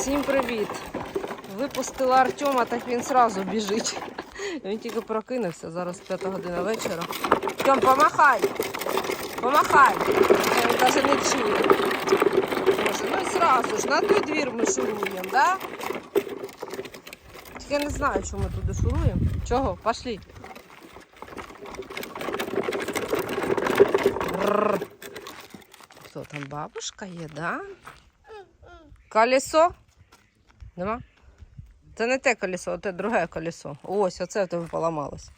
Всім привіт! Випустила Артема, так він сразу біжить. Він тільки прокинувся, зараз п'ята година вечора. Тьом, помахай! Помахай! Він навіть не чує. Боже, ну і сразу ж на той двір ми шуруємо, да? Тільки я не знаю, чому ми туди шуруємо. Чого? Пошли. Хто там бабушка є, да? Колесо? Нема? Це не те колесо, це друге колесо. Ось, оце в тебе поламалось.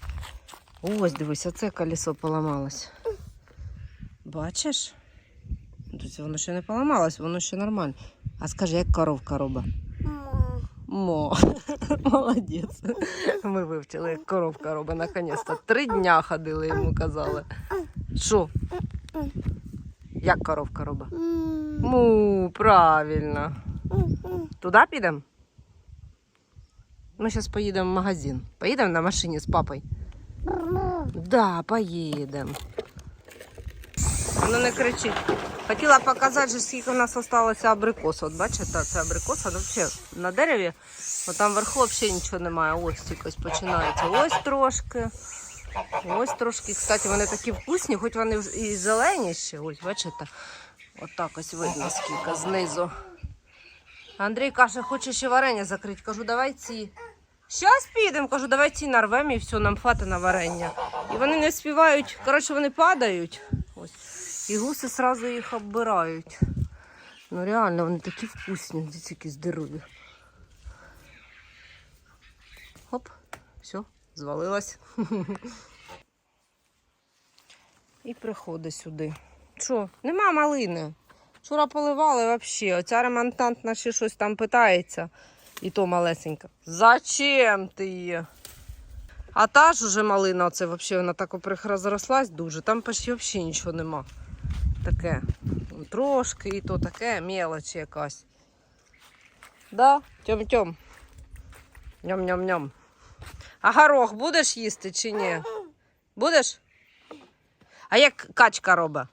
Ось, дивись, оце колесо поламалось. Бачиш? Тобто воно ще не поламалось, воно ще нормально. А скажи, як коровка робить? Мо. Молодець. Ми вивчили, як коровка робить наконець-то. Три дня ходили, йому казали. Що? Як коровка робить? Му, правильно. Туди підемо? Ми зараз поїдемо в магазин. Поїдемо на машині з папою? Да, поїдемо. Воно не кричить. Хотіла показати, що скільки у нас залишилося абрикос. От бачите, це абрикоса. Ну, взагалі, на дереві, от там вверху взагалі нічого немає. Ось тільки ось починається. Ось трошки. Ось трошки. Кстати, вони такі вкусні, хоч вони і зелені ще. Ось, бачите? Отак ось видно скільки знизу. Андрій каже, хоче ще варення закрити. Кажу, давай ці. Щас підемо, кажу, давай ці нарвемо і все, нам хватить на варення. І вони не співають, коротше, вони падають. Ось. І гуси одразу їх оббирають. Ну реально, вони такі вкусні, які здорові. Хоп, все, звалилась. І приходить сюди. Що, нема малини. Вчора поливали взагалі. Оця ремонтант наші щось там питається. І то малесенька. Зачем ти її? А та ж уже малина, оце взагалі вона так оприх розрослась дуже. Там почти взагалі нічого нема. Таке. Трошки і то таке, мелоч якась. Да? Тьом-тьом. Ням-ням-ням. А горох будеш їсти чи ні? Будеш? А як качка робить?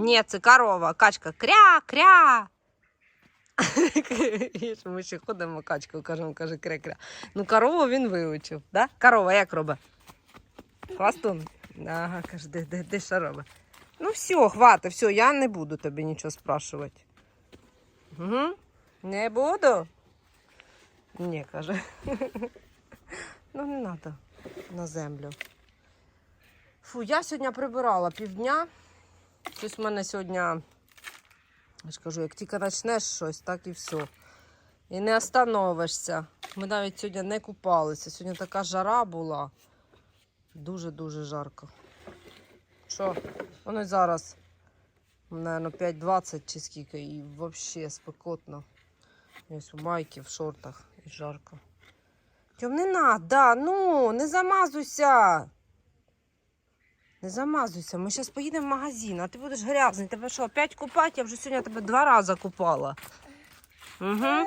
Ні, це корова. Качка кря-кря. Ми ще ходимо качку, кажемо, каже кря-кря. Ну, корову він вивчив, да? Корова як робить? Хвастун? Ага, каже, де, де, де що робить? Ну все, хватить, все, я не буду тобі нічого спрашувати. Угу. Не буду? Ні, каже. Ну, не треба на землю. Фу, я сьогодні прибирала півдня. Щось в мене сьогодні, я ж кажу, як тільки почнеш щось, так і все. І не остановишся. Ми навіть сьогодні не купалися. Сьогодні така жара була. Дуже-дуже жарко. Що? Воно зараз, мабуть, 5.20 чи скільки, і взагалі спекотно. Ось у майки, в шортах і жарко. Тьом, не надо, ну, не замазуйся. Не замазуйся, ми зараз поїдемо в магазин, а ти будеш грязний. Тебе що, опять купати? Я вже сьогодні тебе два рази купала. Угу.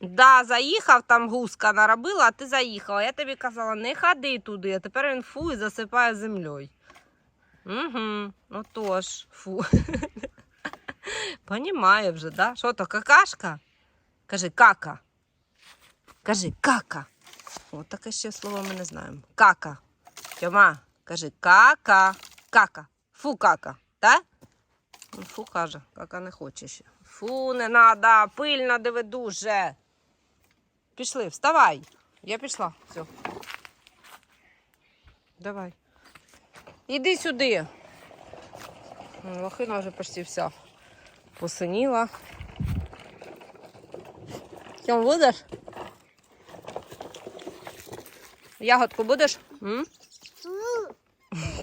Да, заїхав, там гуска наробила, а ти заїхала. Я тобі казала, не ходи туди, а тепер він фу і засипає землею. Угу, отож, фу. Понімає вже, да? Що то, какашка? Кажи, кака. Кажи, кака. О, таке ще слово ми не знаємо. Кака. Тьома, кажи, кака. Кака. Фу, кака. Так? Ну, Фу каже, кака не хоче ще. Фу, не надо, пильно диви дуже. Пішли, вставай. Я пішла. Все. Давай. Іди сюди. Лохина вже почти вся посиніла. Тьом, будеш? Ягодку будеш? М?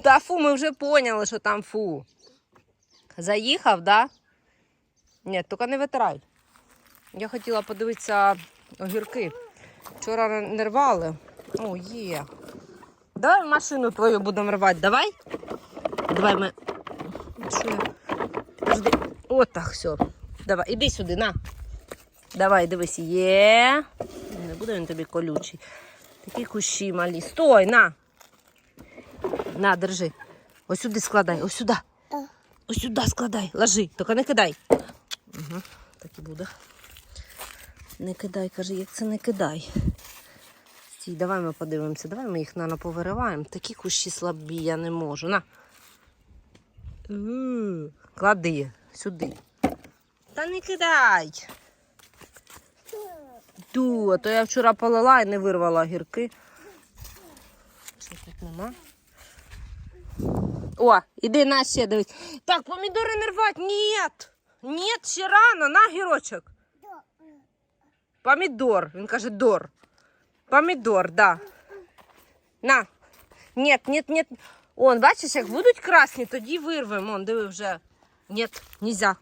Та фу, ми вже поняли, що там фу. Заїхав, да? Ні, тільки не витирай. Я хотіла подивитися огірки. Вчора не рвали. О, є. Давай машину твою будемо рвати, давай. Давай ми. Подожди. От так, все. Давай, іди сюди, на. Давай, дивись, є. Не буде він тобі колючий. Такі кущі малі. Стой, на. На, держи. Ось сюди складай, ось сюди. Ось сюди складай, ложи, тільки не кидай. Угу, так і буде. Не кидай, каже, як це не кидай. Стій, давай ми подивимося. Давай ми їх наверно, повириваємо. Такі кущі слабі, я не можу. На. У, Клади сюди. Та не кидай. Ту, а то я вчора полила і не вирвала гірки. Що тут нема? О, іди на ще дивись. Так, помідори не рвать. Ні. Ні, ще рано, на гірочок. Помідор. Він каже дор. Помідор, да. На. Нет, нет, нет. Он, бачиш, як будуть красні, тоді вирвемо. Он, диви вже. Нет, нельзя.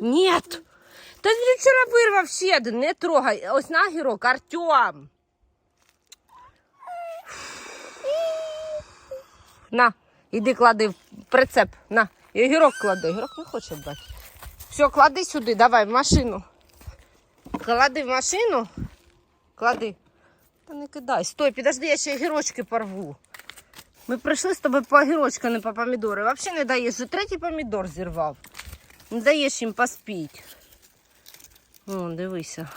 Нет. Та він вчора вирвав ще один, не трогай. Ось на гірок, Артем. На, іди клади в прицеп. На. І огірок клади. Огірок не хоче брати. Все, клади сюди, давай, в машину. Клади в машину. Клади. Та не кидай. Стой, підожди, я ще огірочки порву. Ми прийшли з тобою по огірочка, не по помідори. Взагалі не даєш. Вже третій помідор зірвав. Не даєш їм поспіть. О, дивися.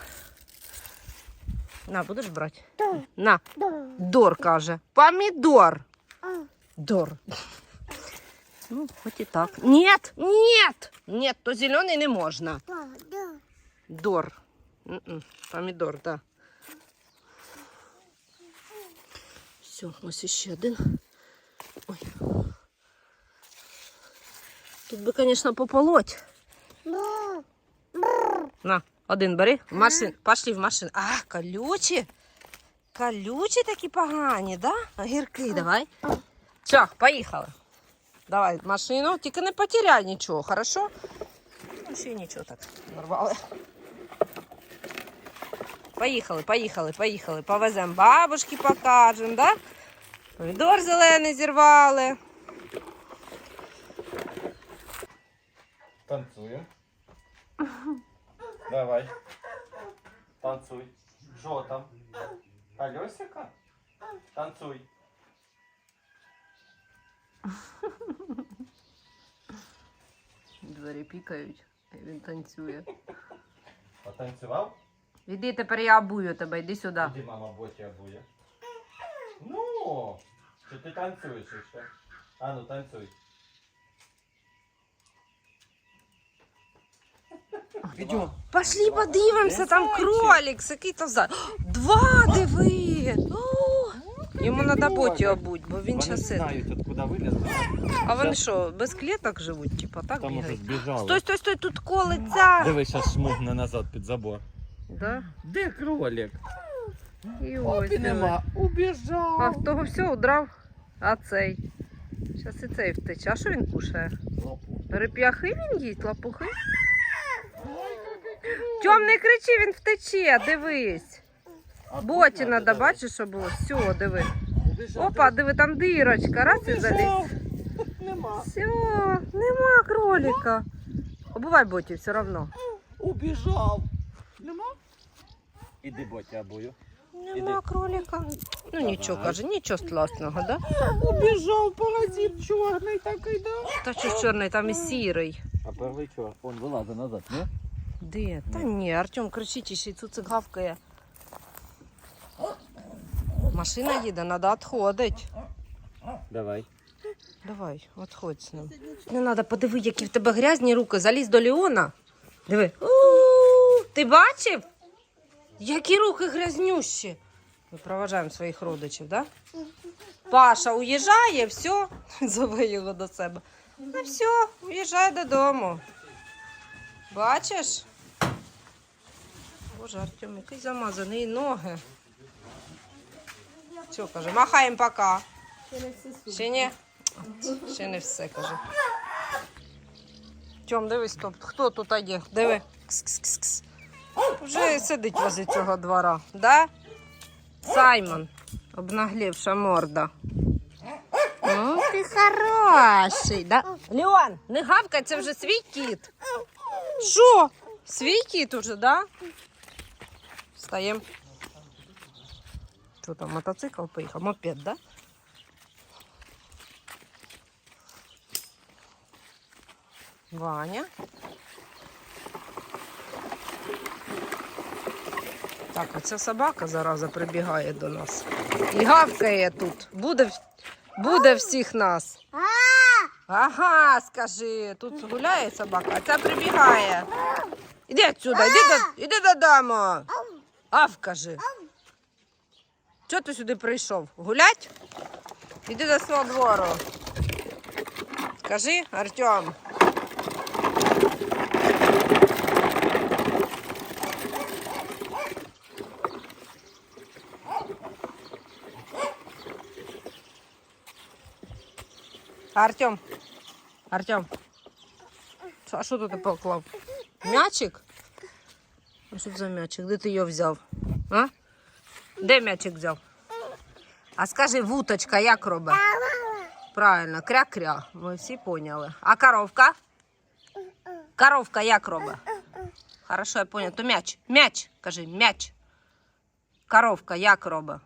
На, будеш брати? На. Дор каже. Помідор. Дор. Ну, хоч і так. Нет, нет, нет, то зелений не можна. Дор. М-м, Помідор, так. Да. Все, ось іще один. Ой. Тут би, звісно, пополоть. На, один бери. В машин. Пошли в машину. А, колючі. Колючі такі погані, да? Огірки давай. Все, поїхали. Давай в машину. Тільки не потеряй нічого, хорошо? Ну, ще й нічого так нарвали. Поїхали, поїхали, поїхали. Повеземо бабушки, покажемо, да? Помідор зелений зірвали. Танцюємо. Давай. Танцуй. Що там? Колесика? Танцуй. Двері пікають, і він танцює. Потанцював? Іди тепер я обую тебе, йди сюди. Іди, мама, боті обує. Ну, чи ти танцюєш ще? А ну танцюй. Идем. Пошли подивимося, там кролик, який то за. Два диви! Йому треба боті обуть, бо він Вони час. знають, откуда вилізли. А вони що, без клеток живуть, типа так Там уже бігають? збіжали. Стой, стой, стой, тут колиться. Диви, зараз шмугне назад під забор. Да? Де кролик? І ось диви. Убіжав. А в того все удрав, а цей. Зараз і цей втече. А що він кушає? Переп'яхи він їсть, лапухи? Тьом, не кричи, він втече, дивись. Боті треба, бачиш, що було. Все, диви. Опа, диви, там дирочка. Раз і заліз. Нема. Все, нема кролика. Обувай боті все одно. Убіжав. Нема? Іди боті обую. Нема кролика. Ну нічого, каже, нічого страшного, да? Убіжав паразит чорний такий, да? Та що чорний, там і сірий. А перший чорт, он вилазить назад, не? Де? Та ні, Артем кричить, і ще й цуцик гавкає. Машина їде, треба відходити. Давай. Давай, відходь з ним. Не треба, подиви, які в тебе грязні руки. Залізь до Леона. Диви. У, Ти бачив? Які руки грязнющі. Ми проважаємо своїх родичів, так? Да? Паша уїжджає, все, зове його до себе. Ну все, уїжджає додому. Бачиш? Боже, Артем, який замазаний ноги. Що каже, махаємо пока. Ще ні? Ще не все каже. Тьом, дивись, стоп. Хто тут є? Диви. Кс-кс-кс-кс. Вже сидить возле цього двора, да? Саймон, обнаглівша морда. Ну, ти хороший, да? Леон, не гавкай, це вже свій кіт. Що? Свій кіт уже, да? Встаємо. Що там, мотоцикл поїхав? Мопед, да? Ваня. Так, оця собака зараза прибігає до нас. І гавкає тут. Буде, буде всіх нас. Ага, скажи, тут гуляє собака, а ця прибігає. Іди отсюда, іди, іди додому. Ав, кажи. Чого ти сюди прийшов? Гулять? Іди до свого двору. Скажи, Артем. Артем. Артем. А що тут поклав? М'ячик? А що це за м'ячик? Де ти його взяв? А? Де м'ячик взяв? А скажи, вуточка як робить? Правильно, кря-кря. Ми всі поняли. А коровка? Коровка як робить? Хорошо, я поняла. То м'яч. М'яч. Кажи, м'яч. Коровка як робить?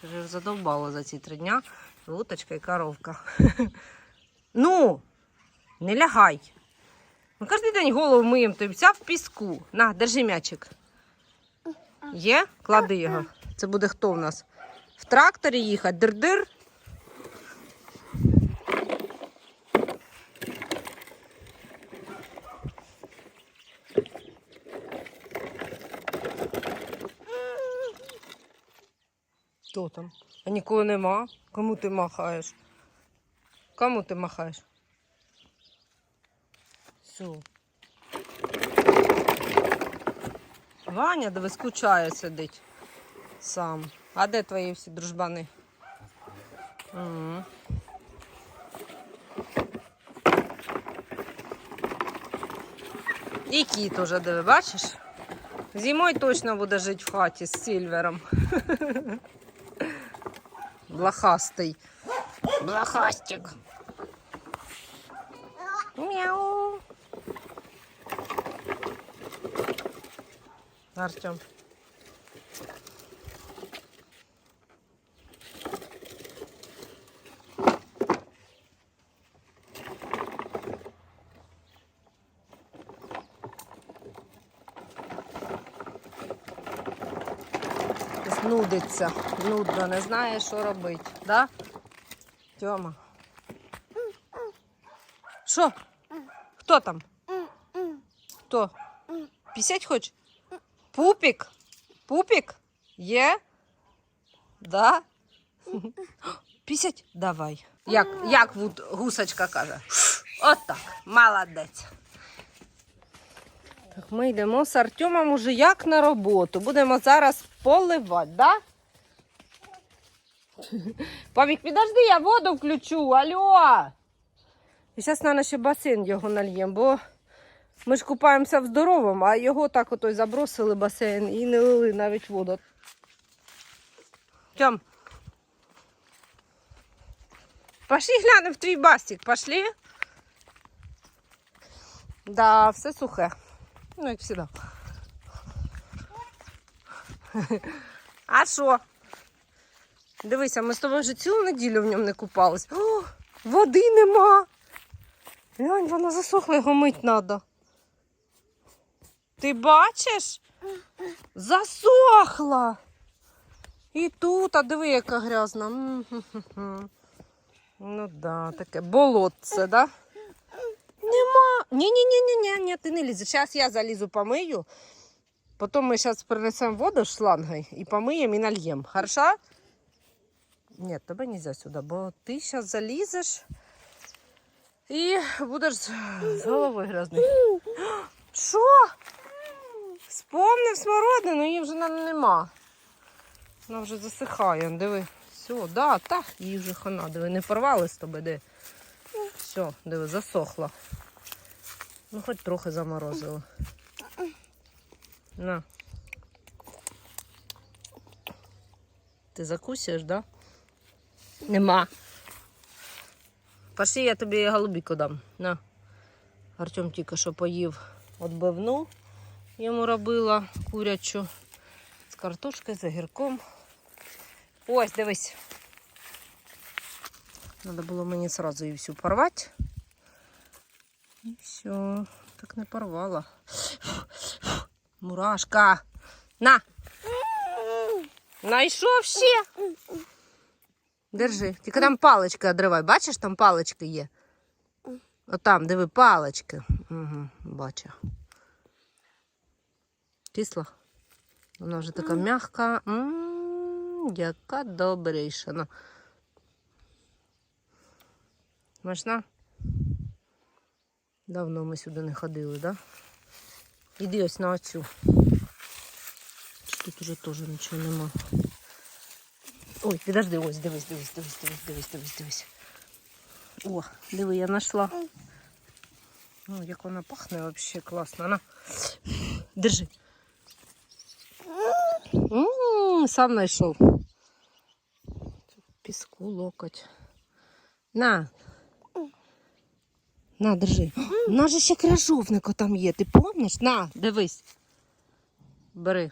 Кажи, задовбала за ці три дня. Вуточка і коровка. Ну, не лягай. Ми кожен день голову миємо, ти вся в піску. На, держи м'ячик. Є? Клади його. Це буде хто в нас? В тракторі їхати. Дир-дир. Хто там? А нікого нема. Кому ти махаєш? Кому ти махаєш? Все. Ваня, диви, скучає сидить сам. А де твої всі дружбани? М. І кіт уже диви, бачиш? Зимою точно буде жити в хаті з Сільвером. Блохастий. Блохастик. Мяу. Артем. Знудиться. Нудно, не знає, що робити. Да? Тьома. Що? Хто там? Хто? Пісять хоч? Пупік? Пупік? Є? Да? Пісять? Давай. Як, як гусочка каже? От так. Молодець. Так, ми йдемо з Артемом уже як на роботу. Будемо зараз поливати, да? Павік, підожди, я воду включу. Алло. І зараз, мабуть, ще басейн його нальємо, бо ми ж купаємося в здоровому, а його так ото забросили басейн і не лили навіть воду. Тьом. Пошли глянемо в твій бастик, пошли. Да, все сухе. Ну, як завжди. А що? Дивися, ми з тобою вже цілу неділю в ньому не купались. О, води нема. Глянь, вона засохла, його мить треба. Ти бачиш? Засохла. І тут, а диви, яка грязна. Ну да, таке болотце, да? Нема. Ні-ні-ні, ні, ти не лізеш. Зараз я залізу помию. Потім ми зараз принесемо воду з і помиємо і нальємо. Хорошо? Ні, тебе не можна сюди, бо ти зараз залізеш і будеш з головою грязний. Що? Спомнив смородину, її вже на- нема. Вона вже засихає, диви. Все, да, так, її вже хана, диви, не порвали з тобою, диви. Все, диви, засохла. Ну, хоч трохи заморозило. На. Ти закусиш, да? Нема. Пошли, я тобі голубіку дам. На. Артем тільки що поїв отбивну. Йому робила курячу з картошкою, з огірком. Ось, дивись. Надо було мені сразу її всю порвати. І все, так не порвала. Мурашка. На, Найшов ще. Держи. Тільки там палички одривай. Бачиш, там палички є. Отам, диви, палички. Угу, бачу. Кисла. Вона вже така м'яка. Яка добріша. Ну. Смачна? Давно ми сюди не ходили, да? Іди ось на оцю. Тут уже теж нічого нема. Ой, підожди, ось, дивись, дивись, дивись, дивись, дивись, дивись, дивись. О, диви, я знайшла. Ну, як вона пахне вообще класно. На. Держи. М, Сам знайшов. Піску локоть. На. На, держи. У нас же ще кряжовник там є, ти помниш? На, дивись. Бери.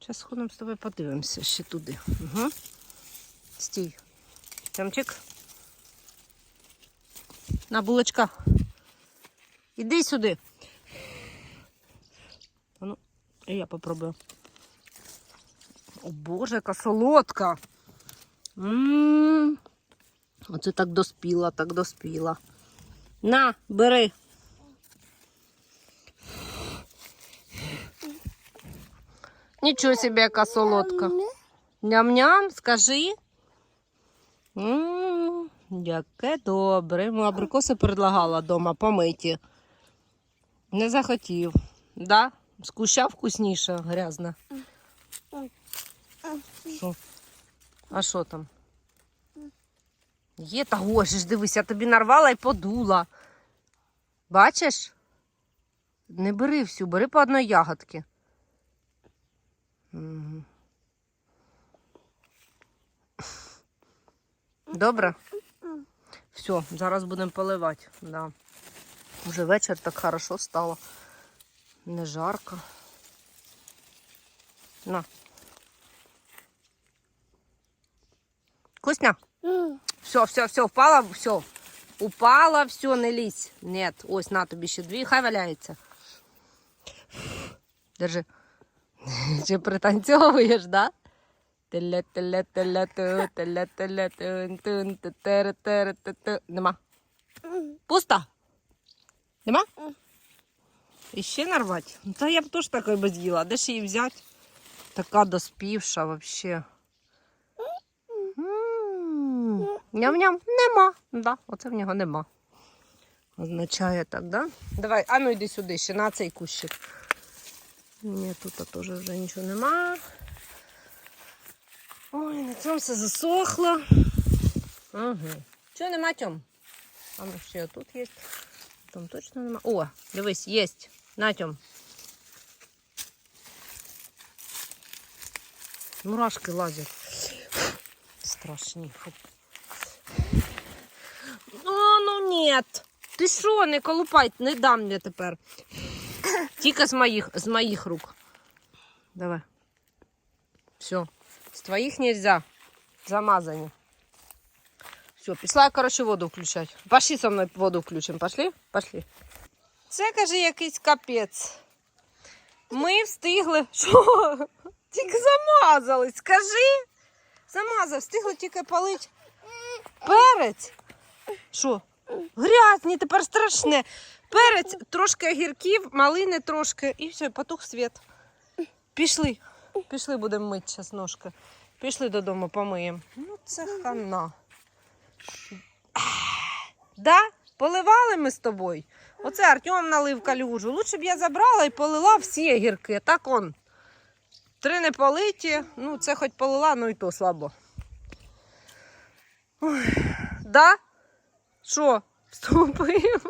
Зараз ходимо з тобою подивимося ще туди. Угу. Стій. Тямчик. На булочка. Іди сюди. Ну, я попробую. О Боже, яка солодка. Оце так доспіла, так доспіла. На, бери. Нічого собі, яка солодка. Ням-ням, скажи. М, Яке добре. Йому абрикоси предлагала вдома помиті. Не захотів. Да? З куща вкусніше, грязна. Що? А що там? Є та гоже ж, дивись, я тобі нарвала і подула. Бачиш? Не бери всю, бери по одній ягодці. Мгм. Добре? Все, зараз будемо поливати. Да. Уже вечір так хорошо стало. Не жарко. На. Вкусно? Все, все, все, впала, все. Упала, все, не лізь. Нет, ось на тобі ще дві, хай валяється. Держи. Чи пританцьовуєш, да? Нема. Пусто? Нема? І ще нарвати? Та я б теж такої би з'їла. Де ж її взяти? Така доспівша вообще. М, Ням-ням, нема. Да, оце в нього нема. Означає так, да? Давай, а ну йди сюди, ще на цей кущик. Ні, тут теж вже нічого нема. Ой, на цьому все засохло. Угу. Чого нема тьом? А ну ще тут є. Там точно нема. О, дивись, є. На тьом. Мурашки лазять. Страшні. Фу. Ну, нет. Ти що, не колупай, не дам я тепер. Тільки з моїх, з моїх рук. Давай. Все. З твоїх нельзя. Замазані. Все, пішла я, коротше, воду включати. Пошли со мною воду включимо. Пошли? Пошли. Це, каже, якийсь капець. Ми встигли. Що? Тільки замазались. Скажи. Замазав, встигли тільки палить перець. Що? Грязні, тепер страшне. Перець, трошки огірків, малини трошки, і все, потух світ. Пішли. Пішли, будемо мити зараз ножки. Пішли додому, помиємо. Ну, це хана. Да? Поливали ми з тобою. Оце Артем налив калюжу. Лучше б я забрала і полила всі огірки. Так он. Три не политі. Ну, це хоч полила, ну і то слабо. Ой. Да? Що? Вступив?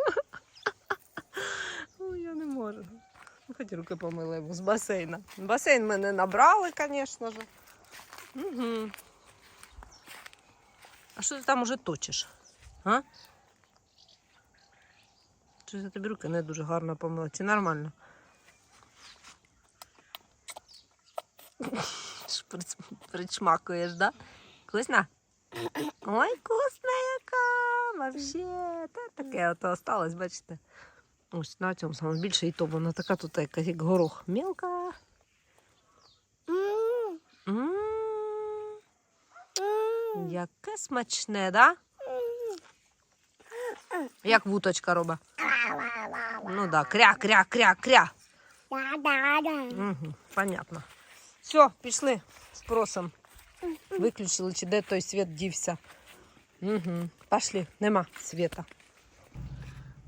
Ой, я не можу. Ну, Хоч руки помили з басейна. Басейн ми не набрали, звісно ж. Угу. А що ти там уже точиш? А? Чи за тобі руки не дуже гарно помила? Чи нормально? Причмакуєш, да? Вкусно? Ой, вкусна яка! Вообще, та таке ото осталось, бачите. Ось на цьому саме більше і то вона така тут якась як горох. Мілка. Яке смачне, да? Як вуточка робить. Ну да, кря, кря, кря, кря. Угу, понятно. Все, пішли, спросом. Виключили, чи де той світ дівся. Угу. Пошли, нема світа.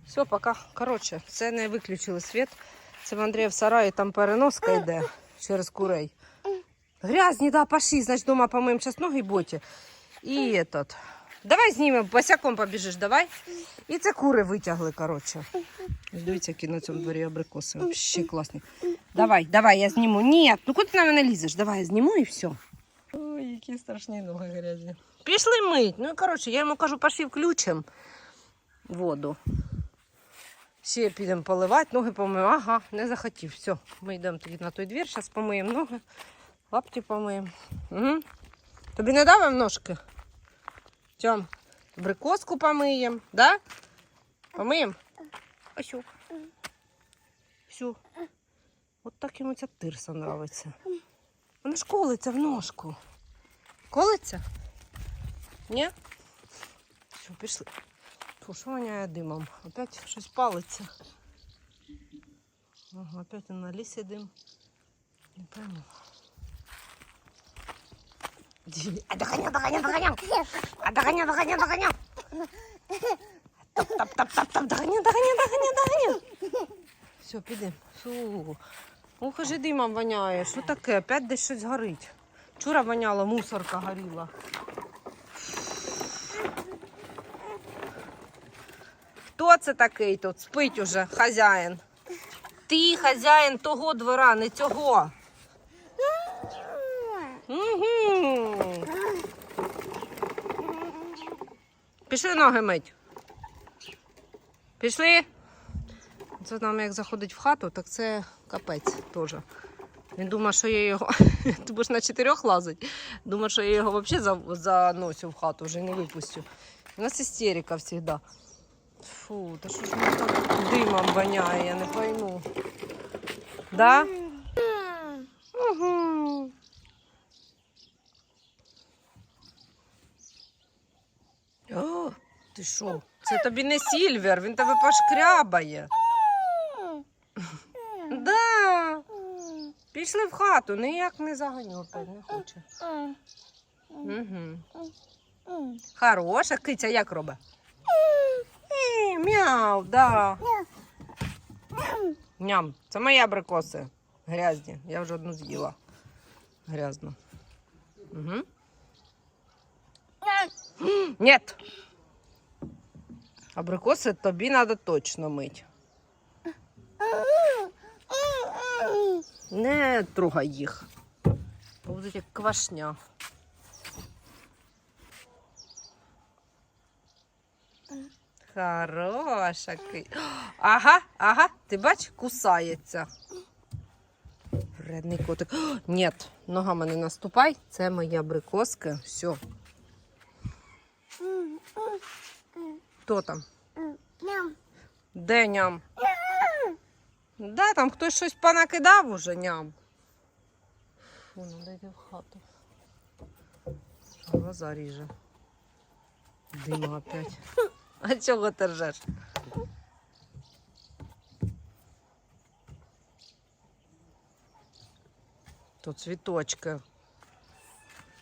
Все, пока. Коротше, це не виключили світ. Це в Андрія в сараї там переноска йде через курей. Грязні, да, пошли, значить, дома помиємо час ноги боті. І этот. Давай знімемо, босяком побіжиш, давай. І це кури витягли, коротше. Дивіться, які на цьому дворі абрикоси. Вообще класні. Давай, давай, я зніму. Ні, ну куди ти на мене лізеш? Давай, я зніму і все. Ой, які страшні ноги грязні. Пішли мить. Ну, коротше, я йому кажу, пошли включимо воду. Ще підемо поливати, ноги помиємо. Ага, не захотів. Все, ми йдемо тоді на той двір, зараз помиємо ноги, лапті помиємо. Угу. Тобі не давимо ножки? Тьом, брикоску помиємо, да? Помиємо? Ось. о. Все. От так йому ця тирса нравиться. Вона ж колиться в ножку. Колиться? Ні? Все, пішли. Фу, що воняє димом? Опять щось палиться. Ага, опять на лісі дим. Не пойму. А доганя, доганя, доганя. А доганя, доганя, доганя. Топ, топ, топ, топ, топ, доганя, доганя, доганя, доганя. Все, підемо. Фу. Ох, вже димом воняє. Що таке? Опять десь щось горить. Вчора воняло, мусорка горіла. Хто це такий тут? Спить уже хазяїн. Ти хазяїн того двора, не цього. Угу. Пішли ноги мить. Пішли. Це нам як заходить в хату, так це капець теж. Він думає, що я його. Ти будеш на чотирьох лазить. Думає, що я його взагалі заносю в хату, вже не випустю. У нас істерика завжди. Фу, та що ж мені так димом воняє, я не пойму. Да? Угу. О, ти що? Це тобі не Сільвер, він тебе пошкрябає. Да. Пішли в хату, ніяк не заганю опять, не хоче. Угу. Хороша киця як робить? Мяу, да. Ням, це мої абрикоси. Грязні. Я вже одну з'їла. Грязно. Угу. Нет. Абрикоси тобі треба точно мити. Не трогай їх. Будуть як квашня. Хороша ки. Ага, ага, ти бач, кусається. Вредний котик. Ні, ногами не наступай. Це мої абрикоски. Все. Хто там? Ням. Де ням? Да, там хтось щось понакидав уже ням. Фу, надо йти в хату. Глаза ріже. Дима опять. А чого ти ржеш? Тут цвіточки.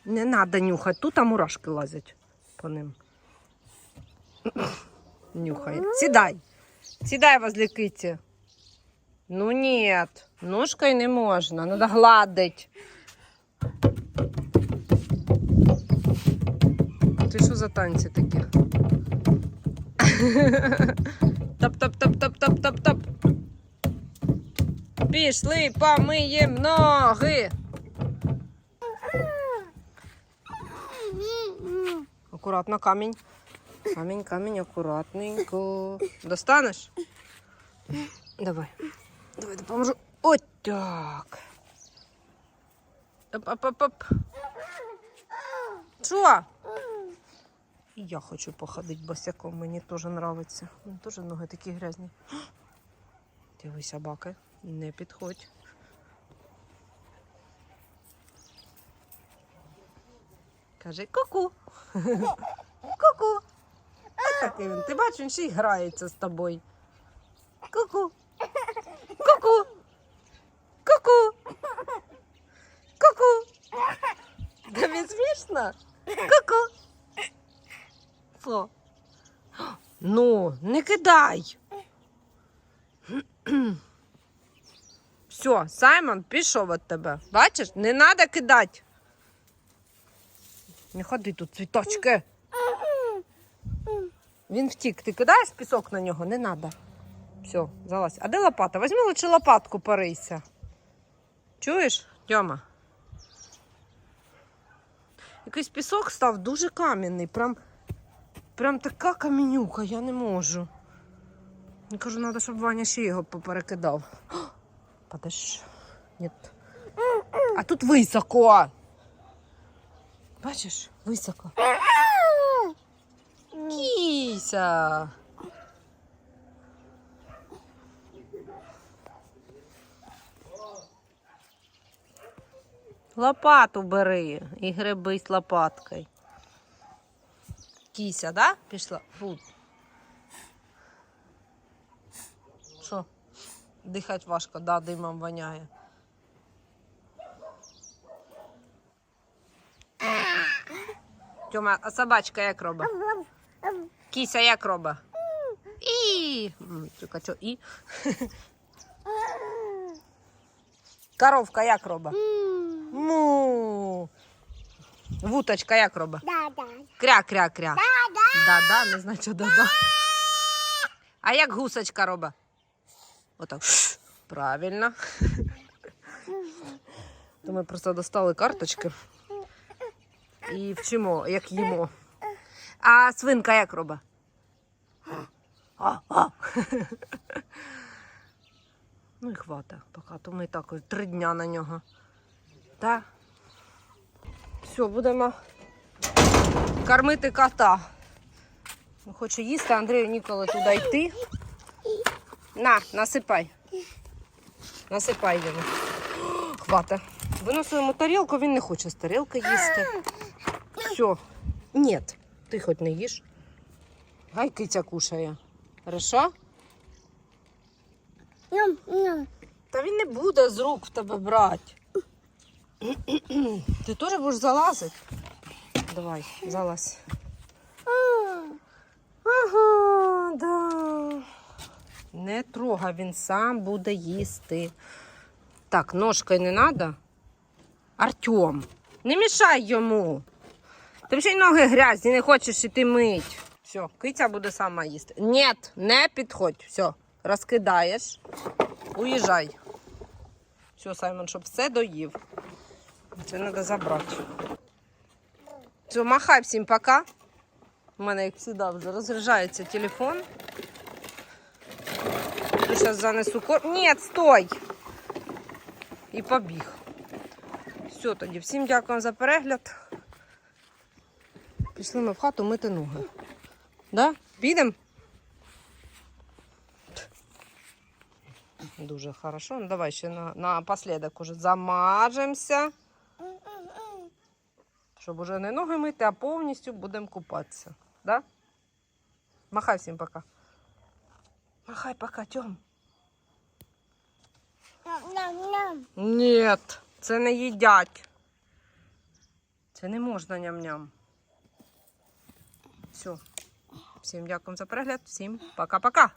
Не треба нюхати, тут а мурашки лазять по ним. Нюхай. Сідай. Сідай возле киті. Ну нет, ножкой не можна, надо гладить. Ти що за танці такі? Топ-топ-топ-топ-топ-топ-топ. Пішли, помиєм ноги. Акуратно камінь. Камінь, камінь, акуратненько. Достанеш? Давай. Давай допоможу. От так. Оп-оп-оп-оп. Що? І я хочу походити босяком, мені теж подобається. Мені теж ноги такі грязні. Диви, собака, не підходь. Кажи ку-ку. Ку-ку. Такий він. Ти бачиш, він ще й грається з тобою. Ку-ку. Ку-ку. Ку-ку. Ку-ку. Тобі смішно? Ку-ку. Що? Ну, не кидай. Все, Саймон пішов від тебе. Бачиш, не треба кидати. Не ходи тут, цвіточки. Він втік. Ти кидаєш пісок на нього? Не треба. Все, залазь. А де лопата? Візьми лучше лопатку порийся. Чуєш, Тьома? Якийсь пісок став дуже кам'яний. Прям, прям така каменюка, я не можу. Я кажу, треба, щоб Ваня ще його поперекидав. Подож. Нет. А тут високо. Бачиш, високо. Кіся. Лопату бери і гребись лопаткою. Кіся, да? Пішла? Фу. Що? Дихати важко, да, димом воняє. Тьома, а собачка як робить? Кіся як робить? І. Тільки що і. Коровка як робить? Му. Вуточка як робить? Да, да. Кря-кря-кря. Да-да, не знаю, що да-да. А як гусочка робить? Отак. Правильно. То ми просто достали карточки і вчимо, як їмо. А свинка як робить? Ну і хвата, поки то ми так три дня на нього. Так. Все, будемо кормити кота. Хоче їсти, Андрію ніколи туди йти. На, насипай. Насипай йому. Хвата. Виносимо тарілку, він не хоче з тарілки їсти. Все. Ні, ти хоч не їж. Гай киця кушає. Хорошо? Ням, ням. Та він не буде з рук в тебе брати. Ти теж будеш залазити? Давай, залазь. Ага, да. Не трогай, він сам буде їсти. Так, ножкою не треба. Артем, не мішай йому. Ти ще й ноги грязні, не хочеш іти мить. Все, киця буде сама їсти. Ні, не підходь. Все, розкидаєш. Уїжджай. Все, Саймон, щоб все доїв. Це треба забрати. Все, махай всім пока. У мене, як завжди, вже розряджається телефон. Зараз занесу кор... Ні, стой! І побіг. Все тоді. Всім дякую за перегляд. Пішли ми в хату мити ноги. Да? Підемо? Дуже хорошо. Ну, давай ще на, напоследок уже замажемося. Щоб уже не ноги мити, а повністю будемо купатися. Да? Махай всім пока. Махай пока, Тьом. Ні, це не їдять. Це не можна ням-ням. Все. Всім дякую за перегляд. Всім пока-пока.